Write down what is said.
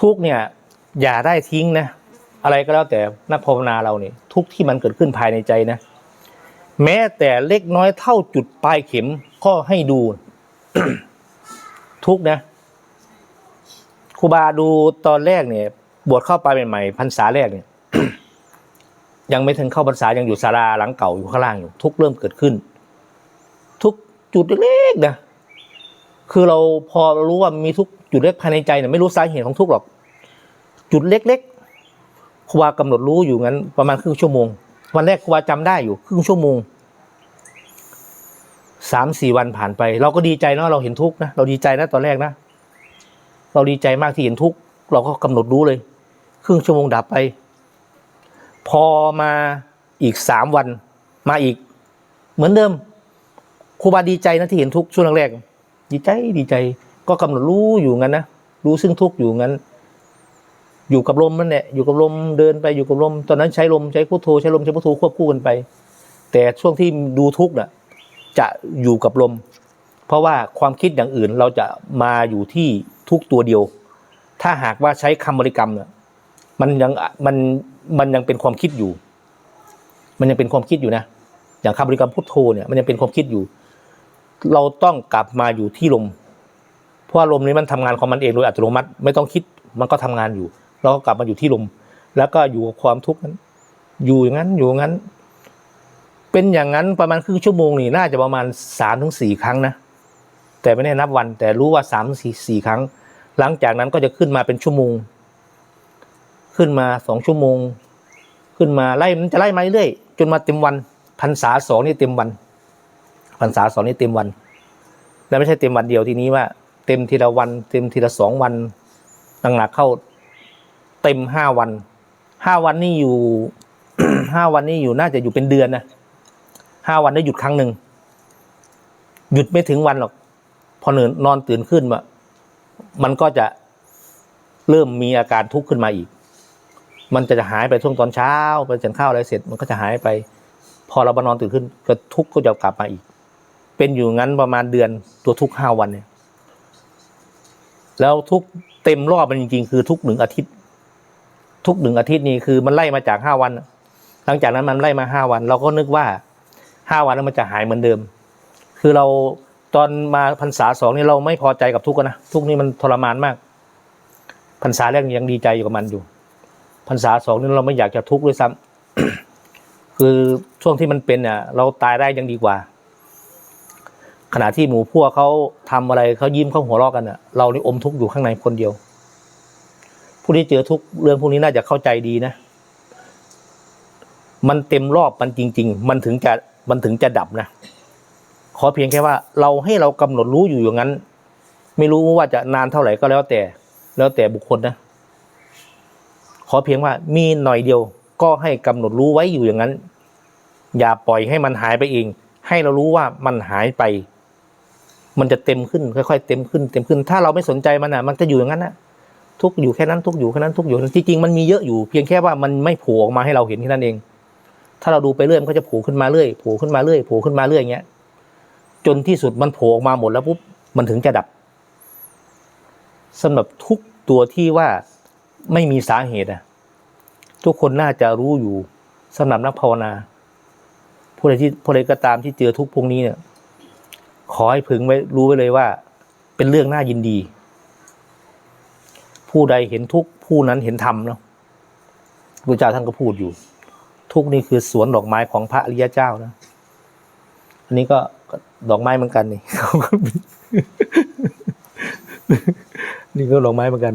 ทุกเนี่ย อย่าได้ทิ้งนะ อะไรก็แล้วแต่นักภาวนาเราเนี่ยทุกที่มันเกิดขึ้นภายในใจนะ แม้แต่เล็กน้อยเท่าจุดปลายเข็มก็ให้ดู ทุกนะครูบาดูตอนแรกเนี่ย บวชเข้าไปใหม่ๆพรรษาแรกเนี่ย ยังไม่ถึงเข้าพรรษายังอยู่ศาลาหลังเก่าอยู่ข้างล่างอยู่ ทุกเริ่มเกิดขึ้น ทุกจุดเล็กๆนะ คือเราพอรู้ว่ามีทุกจุดเล็กภายในใจเนี่ยไม่รู้สาเหตุของทุกหรอก จุดเล็กๆครูบากำหนดรู้อยู่งั้นประมาณครึ่งชั่วโมง วันแรกครูบาจำได้อยู่ครึ่งชั่วโมงสามสี่วันผ่านไป เราก็ดีใจเนาะเราเห็นทุกนะเราดีใจนะตอนแรกนะ เราดีใจมากที่เห็นทุกเราก็กำหนดรู้เลย ครึ่งชั่วโมงดับไป พอมาอีกสามวันมาอีก เหมือนเดิมครูบาดีใจนะที่เห็นทุกช่วงแรกๆ ดีใจดีใจ ก็กำหนดรู้อยู่งั้นนะรู้ซึ่งทุกข์อยู่งั้น อยู่กับลมนั่นแหละอยู่กับลมเดินไปอยู่กับลม ตอนนั้นใช้ลมใช้พุทโธใช้ลมใช้พุทโธควบคู่กันไป แต่ช่วงที่ดูทุกข์น่ะ จะอยู่กับลม เพราะว่าความคิดอย่างอื่นเราจะมาอยู่ที่ทุกตัวเดียว ถ้าหากว่าใช้คำบริกรรมเนี่ยมันยังมันมันยังเป็นความคิดอยู่ มันยังเป็นความคิดอยู่นะ อย่างคำบริกรรมพุทโธเนี่ยมันยังเป็นความคิดอยู่ เราต้องกลับมาอยู่ที่ลม เพราะว่าลมนี้มันทำงานของมันเองโดยอัตโนมัติ ไม่ต้องคิดมันก็ทำงานอยู่ เราก็กลับมาอยู่ที่ลม แล้วก็อยู่กับความทุกข์นั้น อยู่อย่างนั้นอยู่อย่างนั้น เป็นอย่างนั้นประมาณครึ่งชั่วโมงนี่น่าจะประมาณสามถึงสี่ครั้งนะแต่ไม่ได้นับวัน แต่รู้ว่าสามสี่สี่ครั้ง หลังจากนั้นก็จะขึ้นมาเป็นชั่วโมง ขึ้นมาสองชั่วโมง ขึ้นมาไล่มันจะไล่มาเรื่อยๆจนมาเต็มวันพรรษาสองนี่เต็มวัน พรรษาสองนี่เต็มวัน และไม่ใช่เต็มวันเดียวทีนี้ว่า เต็มทีละวัน เต็มทีละสองวันหนักๆเข้าเต็มห้าวันห้าวันนี่อยู่ห้าวันนี่อยู่น่าจะอยู่เป็นเดือนนะห้าวันได้หยุดครั้งหนึ่งหยุดไม่ถึงวันหรอก พอเนินนอนตื่นขึ้นมามันก็จะเริ่มมีอาการทุกข์ขึ้นมาอีก มันจะหายไปช่วงตอนเช้าไปฉันข้าวอะไรเสร็จ มันก็จะหายไป พอเรามานอนตื่นขึ้น ก็ทุกข์ก็จะกลับมาอีก เป็นอยู่งั้นประมาณเดือนตัวทุกห้าวันเนี่ย แล้วทุกเต็มรอบมันจริงๆ คือทุกหนึ่งอาทิตย์ ทุกหนึ่งอาทิตย์นี้คือมันไล่มาจากห้าวัน หลังจากนั้นมันไล่มาห้าวัน เราก็นึกว่าห้าวันแล้วมันจะหายเหมือนเดิม คือเราตอนมาพรรษาสองนี่เราไม่พอใจกับทุกนะทุกนี่มันทรมานมากพรรษาแรกยังดีใจอยู่กับมันอยู่พรรษาสองนี่เราไม่อยากจะทุกข์ด้วยซ้ำคือช่วงที่มันเป็นเนี่ยเราตายได้ยังดีกว่า ขณะที่หมูพวกเขาทำอะไรเขายิ้มเขาหัวเราะกันอะเรานี่อมทุกข์อยู่ข้างในคนเดียว ผู้ที่เจอทุกเรื่องพวกนี้น่าจะเข้าใจดีนะ มันเต็มรอบมันจริง ๆ มันถึงจะมันถึงจะดับนะขอเพียงแค่ว่า เราให้เรากำหนดรู้อยู่อย่างนั้น ไม่รู้ว่าจะนานเท่าไหร่ก็แล้วแต่ แล้วแต่บุคคลนะขอเพียงว่ามีหน่อยเดียวก็ให้กำหนดรู้ไว้อยู่อย่างนั้น อย่าปล่อยให้มันหายไปเอง ให้เรารู้ว่ามันหายไป มันจะเต็มขึ้นค่อยๆเต็มขึ้นเต็มขึ้น ถ้าเราไม่สนใจมันอะ มันจะอยู่อย่างนั้นนะทุกอยู่แค่นั้นทุกอยู่แค่นั้นทุกอยู่จริงๆมันมีเยอะอยู่เพียงแค่ว่ามันไม่โผล่ออกมาให้เราเห็นแค่นั้นเอง ถ้าเราดูไปเรื่อยมันก็จะโผล่ขึ้นมาเรื่อยโผล่ขึ้นมาเรื่อยโผล่ขึ้นมาเรื่อยอย่างเงี้ยจนที่สุดมันโผล่ออกมาหมดแล้วปุ๊บมันถึงจะดับสำหรับทุกตัวที่ว่าไม่มีสาเหตุอะทุกคนน่าจะรู้อยู่สำหรับนักภาวนาผู้ใดที่ผู้ใดก็ตามที่เจอทุกพวกนี้เนี่ย ขอให้พึงไว้รู้ไว้เลยว่า เป็นเรื่องน่ายินดี ผู้ใดเห็นทุกผู้นั้นเห็นธรรมเนาะพระเจ้าท่านก็พูดอยู่ ทุกนี่คือสวนดอกไม้ของพระอริยเจ้านะอันนี้ก็ดอกไม้เหมือนกันนี่นี่ก็ดอกไม้เหมือนกัน